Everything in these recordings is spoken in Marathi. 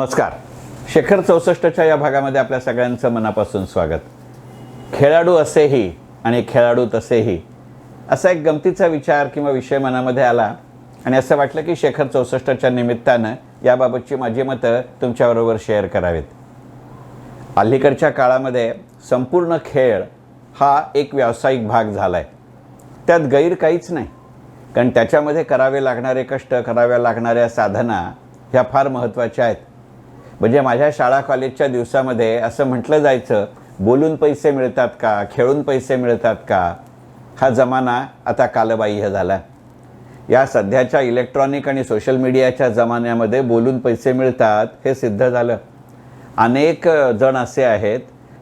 नमस्कार. शेखर चौसष्टच्या या भागामध्ये आपल्या सगळ्यांचं मनापासून स्वागत. खेळाडू असेही आणि खेळाडू तसेही असा एक गमतीचा विचार किंवा विषय मनामध्ये आला आणि असं वाटलं की शेखर चौसष्टच्या निमित्तानं याबाबतची माझी मतं तुमच्याबरोबर शेअर करावीत. अलीकडच्या काळामध्ये संपूर्ण खेळ हा एक व्यावसायिक भाग झाला आहे त्यात गैर काहीच नाही. कारण त्याच्यामध्ये करावे लागणारे कष्ट कराव्या लागणाऱ्या साधना ह्या फार महत्त्वाच्या आहेत. म्हणजे माझ्या शाळा कॉलेजच्या दिवसामध्ये असं म्हटलं जायचं बोलून पैसे मिळतात का खेळून पैसे मिळतात का हा जमाना आता कालबाह्य झाला. या सध्याच्या इलेक्ट्रॉनिक आणि सोशल मीडियाच्या जमान्यामध्ये बोलून पैसे मिळतात हे सिद्ध झालं. अनेक जण असे आहेत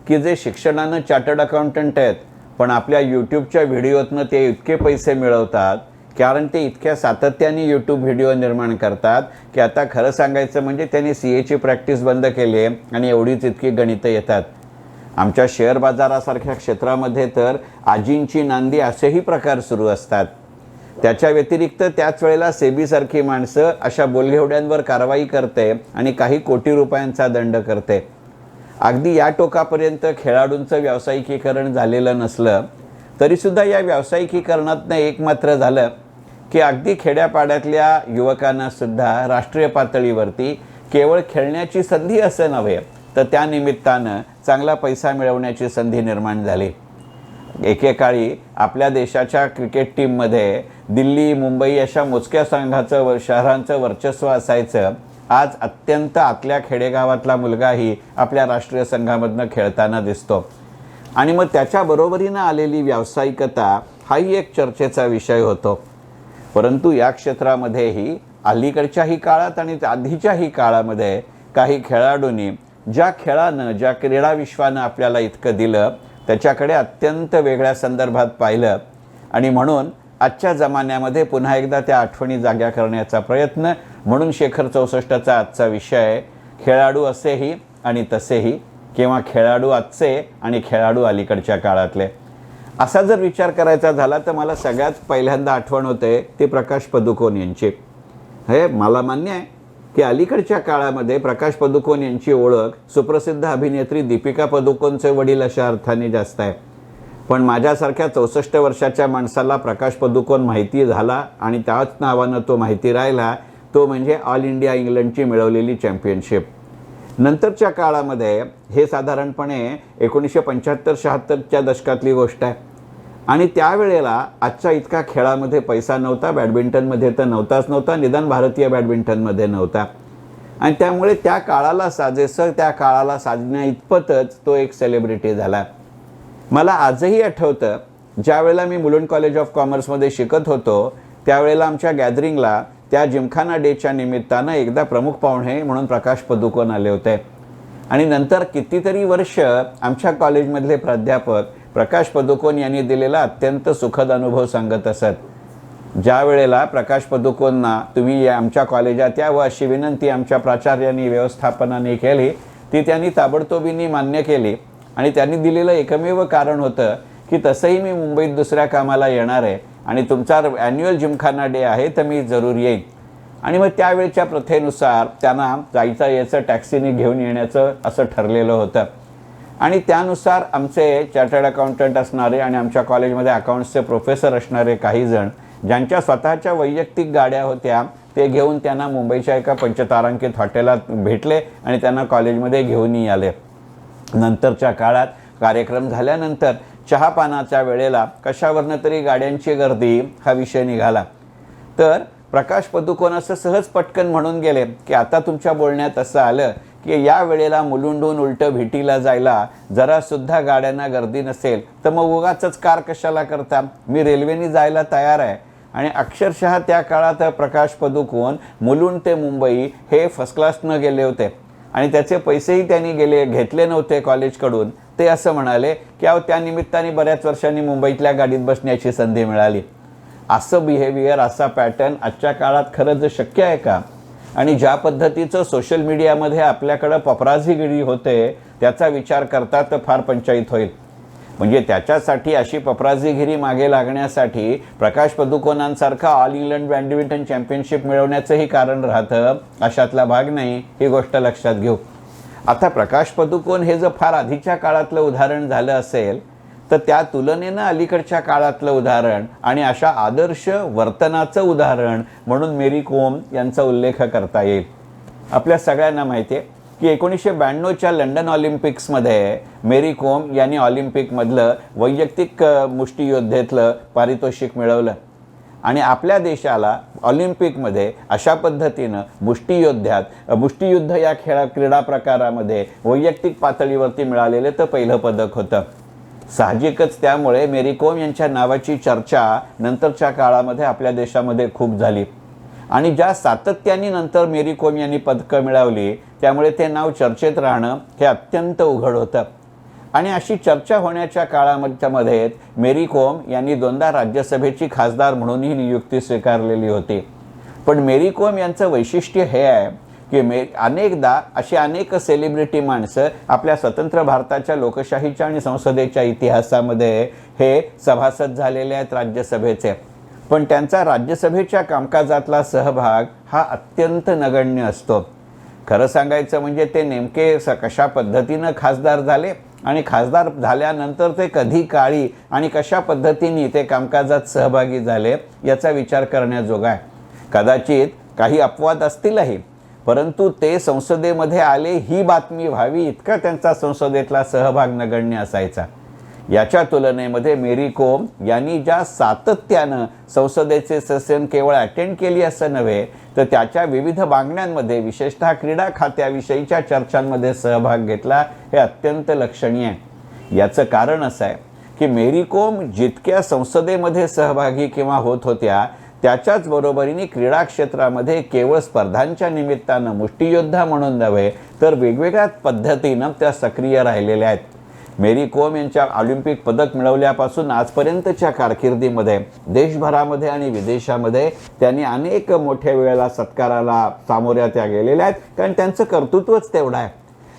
की जे शिक्षणानं चार्टर्ड अकाउंटंट आहेत पण आपल्या यूट्यूबच्या व्हिडिओतनं ते इतके पैसे मिळवतात कारण ते इतक्या सातत्याने यूट्यूब व्हिडिओ निर्माण करतात की आता खरं सांगायचं म्हणजे त्यांनी सी एची प्रॅक्टिस बंद केली आहे आणि एवढीच इतकी गणितं येतात. आमच्या शेअर बाजारासारख्या क्षेत्रामध्ये तर आजींची नांदी असेही प्रकार सुरू असतात. त्याच्या व्यतिरिक्त त्याच वेळेला सेबीसारखी माणसं अशा बोलघेवड्यांवर कारवाई करते आणि काही कोटी रुपयांचा दंड करते. अगदी या टोकापर्यंत खेळाडूंचं व्यावसायिकीकरण झालेलं नसलं तरीसुद्धा या व्यावसायिकीकरणातनं एक मात्र झालं की अगदी खेड्यापाड्यातल्या युवकांना सुद्धा राष्ट्रीय पातळीवरती केवळ खेळण्याची संधी असं नव्हे तर त्या निमित्तानं चांगला पैसा मिळवण्याची संधी निर्माण झाली. एकेकाळी आपल्या देशाच्या क्रिकेट टीममध्ये दिल्ली मुंबई अशा मोजक्या संघाचं व शहरांचं वर्चस्व असायचं. आज अत्यंत आतल्या खेडेगावातला मुलगाही आपल्या राष्ट्रीय संघामधनं खेळताना दिसतो. आणि मग त्याच्या बरोबरीनं आलेली व्यावसायिकता हाही एक चर्चेचा विषय होतो. परंतु या क्षेत्रामध्येही अलीकडच्याही काळात आणि आधीच्याही काळामध्ये काही खेळाडूंनी ज्या खेळानं ज्या क्रीडा विश्वानं आपल्याला इतकं दिलं त्याच्याकडे अत्यंत वेगळ्या संदर्भात पाहिलं. आणि म्हणून आजच्या जमान्यामध्ये पुन्हा एकदा त्या आठवणी जाग्या करण्याचा प्रयत्न म्हणून शेखर चौसष्टचा आजचा विषय खेळाडू असेही आणि तसेही किंवा खेळाडू आजचे आणि खेळाडू अलीकडच्या काळातले. असा जर विचार करायचा झाला तर मला सगळ्यात पहिल्यांदा आठवण होते ती प्रकाश पदुकोण यांची. हे मला मान्य आहे की अलीकडच्या काळामध्ये प्रकाश पदुकोण यांची ओळख सुप्रसिद्ध अभिनेत्री दीपिका पदुकोणचे वडील अशा अर्थाने जास्त आहे. पण माझ्यासारख्या चौसष्ट वर्षाच्या माणसाला प्रकाश पदुकोण माहिती झाला आणि त्याच नावानं तो माहिती राहिला तो म्हणजे ऑल इंडिया इंग्लंडची मिळवलेली चॅम्पियनशिप. नंतरच्या काळामध्ये हे साधारणपणे एकोणीसशे पंच्याहत्तर शहात्तरच्या दशकातली गोष्ट आहे. आणि त्यावेळेला आजच्या इतका खेळामध्ये पैसा नव्हता बॅडमिंटनमध्ये तर नव्हताच नव्हता निदान भारतीय बॅडमिंटनमध्ये नव्हता. आणि त्यामुळे त्या काळाला साजेसं त्या काळाला साधण्या इतपतच तो एक सेलिब्रिटी झाला. मला आजही आठवतं ज्यावेळेला मी मुलुंड कॉलेज ऑफ कॉमर्समध्ये शिकत होतो त्यावेळेला आमच्या गॅदरिंगला त्या जिमखाना डेच्या निमित्तानं एकदा प्रमुख पाहुणे म्हणून प्रकाश पदुकोन आले होते. आणि नंतर कितीतरी वर्ष आमच्या कॉलेजमधले प्राध्यापक प्रकाश पदुकोण यांनी दिलेला अत्यंत सुखद अनुभव सांगत असत. ज्या वेळेला प्रकाश पदुकोणना तुम्ही या आमच्या कॉलेजात या व अशी विनंती आमच्या प्राचार्यांनी व्यवस्थापनाने केली ती त्यांनी ताबडतोबींनी मान्य केली. आणि त्यांनी दिलेलं एकमेव कारण होतं की तसंही मी मुंबईत दुसऱ्या कामाला येणार आहे. आणि तुमचा ॲन्युअल जिमखाना डे आहे तर मी जरूर येईन. आणि मग त्यावेळच्या प्रथेनुसार त्यांना जायचं यायचं टॅक्सीने घेऊन येण्याचं असं ठरलेलं होतं. आणि त्यानुसार आमचे चार्टर्ड अकाउंटंट असणारे आणि आमच्या कॉलेजमध्ये अकाउंट्सचे प्रोफेसर असणारे काही जण ज्यांच्या स्वतःच्या वैयक्तिक गाड्या होत्या ते घेऊन त्यांना मुंबईच्या एका पंचतारांकित हॉटेलात भेटले आणि त्यांना कॉलेजमध्ये घेऊनही आले. नंतरच्या काळात कार्यक्रम झाल्यानंतर चहापानाच्या वेळेला कशावरनं तरी गाड्यांची गर्दी हा विषय निघाला. तर प्रकाश पदुकोण असं सहज पटकन म्हणून गेले की आता तुमच्या बोलण्यात असं आलं की या वेळेला मुलुंडून उलटं भेटीला जायला जरासुद्धा गाड्यांना गर्दी नसेल तर मग उगाच कार कशाला करता? मी रेल्वेने जायला तयार आहे. आणि अक्षरशः त्या काळात प्रकाश पदुकोण मुलुंड ते मुंबई हे फर्स्ट क्लासनं गेले होते. आणि त्याचे पैसेही त्यांनी गेले घेतले नव्हते कॉलेजकडून. ते असं म्हणाले की अहो त्या निमित्ताने बऱ्याच वर्षांनी मुंबईतल्या गाडीत बसण्याची संधी मिळाली. असं बिहेवियर असा पॅटर्न आजच्या काळात खरंच शक्य आहे का? आणि ज्या पद्धतीचं सोशल मीडियामध्ये आपल्याकडं पपराझीगिरी होते त्याचा विचार करता तर फार पंचायत होईल. म्हणजे त्याच्यासाठी अशी पपराजीगिरी मागे लागण्यासाठी प्रकाश पदुकोणांसारखा ऑल इंग्लंड बॅडमिंटन चॅम्पियनशिप मिळवण्याचंही कारण राहतं. अशातला भाग नाही ही गोष्ट लक्षात घेऊ. आता प्रकाश पदुकोण हे जर फार आधीच्या काळातलं उदाहरण झालं असेल तर त्या तुलनेनं अलीकडच्या काळातलं उदाहरण आणि अशा आदर्श वर्तनाचं उदाहरण म्हणून मेरी कोम यांचा उल्लेख करता येईल. आपल्या सगळ्यांना माहिती आहे की एकोणीसशे ब्याण्णवच्या लंडन ऑलिम्पिक्समध्ये मेरी कोम यांनी ऑलिम्पिकमधलं वैयक्तिक अ, मुष्टियोद्धेतलं पारितोषिक मिळवलं. आणि आपल्या देशाला ऑलिम्पिकमध्ये अशा पद्धतीनं मुष्टियोद्ध्यात अ, मुष्टियुद्ध या खेळा क्रीडा प्रकारामध्ये वैयक्तिक पातळीवरती मिळालेलं तर पहिलं पदक होतं. साहजिकच त्यामुळे मेरी कोम यांच्या नावाची चर्चा नंतरच्या काळामध्ये आपल्या देशामध्ये खूप झाली. आणि ज्या सातत्याने नंतर मेरी कोम यांनी पदकं मिळवली त्यामुळे ते नाव चर्चेत राहणं हे अत्यंत उघड होतं. आणि अशी चर्चा होण्याच्या काळामध्ये मेरी कोम यांनी दोनदा राज्यसभेची खासदार म्हणूनही नियुक्ती स्वीकारलेली होती. पण मेरी कोम यांचं वैशिष्ट्य हे आहे की मे अनेकदा अशी अनेक सेलिब्रिटी माणसं आपल्या स्वतंत्र भारताच्या लोकशाहीच्या आणि संसदेच्या इतिहासामध्ये हे सभासद झालेले आहेत राज्यसभेचे. पण त्यांचा राज्यसभेच्या कामकाजातला सहभाग हा अत्यंत नगण्य असतो. खरं सांगायचं म्हणजे ते नेमके स कशा पद्धतीनं खासदार झाले आणि खासदार झाल्यानंतर ते कधी काळी आणि कशा पद्धतीने ते कामकाजात सहभागी झाले याचा विचार करण्याजोगा आहे. कदाचित काही अपवाद असतीलही परंतु ते संसदेमध्ये आले ही बातमी व्हावी इतका त्यांचा संसदेतला सहभाग नगण्य असायचा. याच्या तुलनेमध्ये मेरी कोम यांनी ज्या सातत्यानं संसदेचे सेशन केवळ अटेंड केली असं नव्हे तर त्याच्या विविध मागण्यांमध्ये विशेषतः क्रीडा खात्याविषयीच्या चर्चांमध्ये सहभाग घेतला हे अत्यंत लक्षणीय आहे. याचं कारण असं आहे की मेरी कोम जितक्या संसदेमध्ये सहभागी किंवा होत होत्या त्याच्याच बरोबरीने क्रीडा क्षेत्रामध्ये केवळ स्पर्धांच्या निमित्तानं मुष्टियोद्धा म्हणून नव्हे तर वेगवेगळ्या पद्धतीनं त्या सक्रिय राहिलेल्या आहेत. मेरी कोम यांच्या ऑलिम्पिक पदक मिळवल्यापासून आजपर्यंतच्या कारकिर्दीमध्ये देशभरामध्ये आणि विदेशामध्ये त्यांनी अनेक मोठ्या वेळेला सत्काराला सामोऱ्या त्या गेलेल्या आहेत. कारण त्यांचं कर्तृत्वच तेवढं आहे.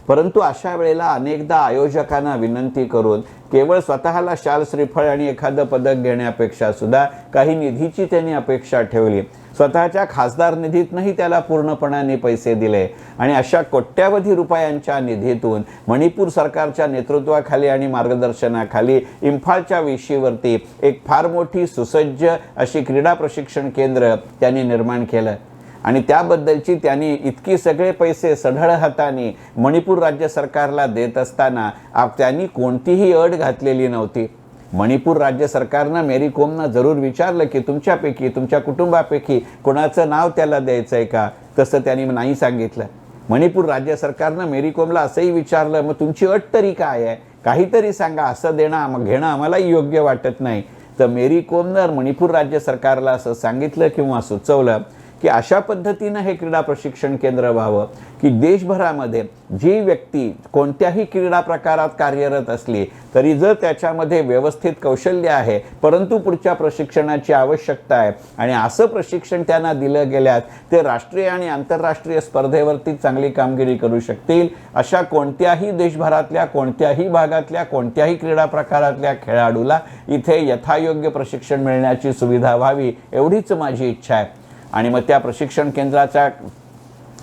परंतु अशा वेळेला अनेकदा आयोजकांना विनंती करून केवळ स्वतःला शाल श्रीफळ आणि एखादं पदक घेण्यापेक्षा सुद्धा काही निधीची त्यांनी अपेक्षा ठेवली. स्वतःच्या खासदार निधीतनंही त्याला पूर्णपणाने पैसे दिले. आणि अशा कोट्यावधी रुपयांच्या निधीतून मणिपूर सरकारच्या नेतृत्वाखाली आणि मार्गदर्शनाखाली इम्फाळच्या वेशीवरती एक फार मोठी सुसज्ज अशी क्रीडा प्रशिक्षण केंद्र त्यांनी निर्माण केलं. आणि त्याबद्दलची त्यांनी इतकी सगळे पैसे सढळ हाताने मणिपूर राज्य सरकारला देत असताना त्यांनी कोणतीही अट घातलेली नव्हती. मणिपूर राज्य सरकारनं मेरी कोमनं जरूर विचारलं की तुमच्यापैकी तुमच्या कुटुंबापैकी कोणाचं नाव त्याला द्यायचं आहे का? तसं त्यांनी नाही सांगितलं. मणिपूर राज्य सरकारनं मेरी कोमला असंही विचारलं मग तुमची अट तरी काय आहे? काहीतरी सांगा असं देणं आम- घेणं आम्हालाही योग्य वाटत नाही. तर मेरी कोमनं मणिपूर राज्य सरकारला असं सांगितलं किंवा सुचवलं. की अशा पद्धतीनं हे क्रीडा प्रशिक्षण केंद्र व्हावं की देशभरामध्ये जी व्यक्ती कोणत्याही क्रीडा प्रकारात कार्यरत असली तरी जर त्याच्यामध्ये व्यवस्थित कौशल्य आहे परंतु पुढच्या प्रशिक्षणाची आवश्यकता आहे आणि असं प्रशिक्षण त्यांना दिलं गेल्यात ते राष्ट्रीय आणि आंतरराष्ट्रीय स्पर्धेवरती चांगली कामगिरी करू शकतील. अशा कोणत्याही देशभरातल्या कोणत्याही भागातल्या कोणत्याही क्रीडा प्रकारातल्या खेळाडूला इथे यथायोग्य प्रशिक्षण मिळण्याची सुविधा व्हावी एवढीच माझी इच्छा आहे. आणि मग त्या प्रशिक्षण केंद्राच्या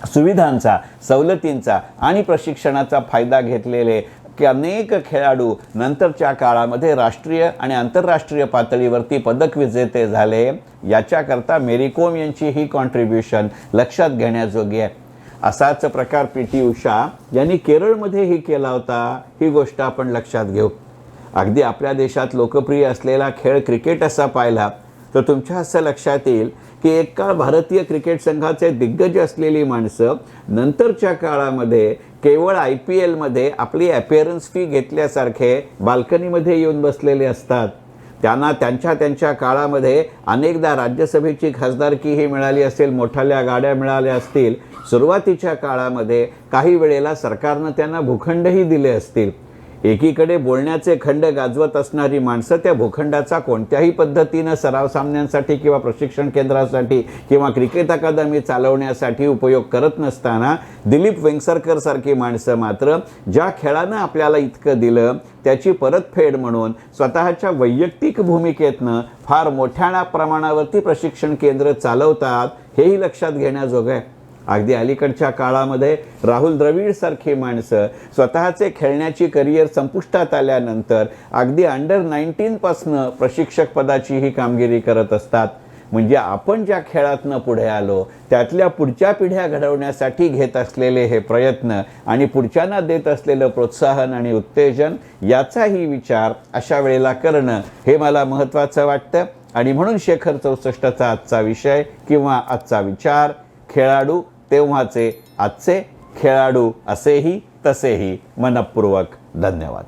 सुविधांचा सवलतींचा आणि प्रशिक्षणाचा फायदा घेतलेले की अनेक खेळाडू नंतरच्या काळामध्ये राष्ट्रीय आणि आंतरराष्ट्रीय पातळीवरती पदक विजेते झाले. याच्याकरता मेरी कोम यांची ही कॉन्ट्रीब्युशन लक्षात घेण्याजोगी आहे. असाच प्रकार पी टी उषा यांनी केरळमध्येही केला होता. ही गोष्ट आपण लक्षात घेऊ. अगदी आपल्या देशात लोकप्रिय असलेला खेळ क्रिकेट असा पाहिला तर तुमच्या असं लक्षात येईल की एक काळ भारतीय क्रिकेट संघाचे दिग्गज असलेली माणसं नंतरच्या काळामध्ये केवळ आय पी एलमध्ये आपली अपिअरन्स फी घेतल्यासारखे बाल्कनीमध्ये येऊन बसलेले असतात. त्यांना त्यांच्या त्यांच्या काळामध्ये अनेकदा राज्यसभेची खासदारकीही मिळाली असेल मोठाल्या गाड्या मिळाल्या असतील. सुरुवातीच्या काळामध्ये काही वेळेला सरकारनं त्यांना भूखंडही दिले असतील. एकीकडे बोलण्याचे खंड गाजवत असणारी माणसं त्या भूखंडाचा कोणत्याही पद्धतीनं सराव सामन्यांसाठी किंवा प्रशिक्षण केंद्रासाठी किंवा क्रिकेट अकादमी चालवण्यासाठी उपयोग करत नसताना दिलीप वेंगसरकर सारखी माणसं मात्र ज्या खेळानं आपल्याला इतकं दिलं त्याची परतफेड म्हणून स्वतःच्या वैयक्तिक भूमिकेतनं फार मोठ्या प्रमाणावरती प्रशिक्षण केंद्र चालवतात हेही लक्षात घेण्याजोगं आहे. अगदी अलीकडच्या काळामध्ये राहुल द्रविड सारखी माणसं स्वतःचे खेळण्याची करिअर संपुष्टात आल्यानंतर अगदी अंडर नाईन्टीनपासनं प्रशिक्षक पदाची ही कामगिरी करत असतात. म्हणजे आपण ज्या खेळातनं पुढे आलो त्यातल्या पुढच्या पिढ्या घडवण्यासाठी घेत असलेले हे प्रयत्न आणि पुढच्यांना देत असलेलं प्रोत्साहन आणि उत्तेजन याचाही विचार अशा वेळेला करणं हे मला महत्त्वाचं वाटतं. आणि म्हणून शेखर चौसष्टचा आजचा विषय किंवा आजचा विचार खेळाडू तेव्हाचे आजचे खेळाडू असेही तसेही मनपूर्वक धन्यवाद.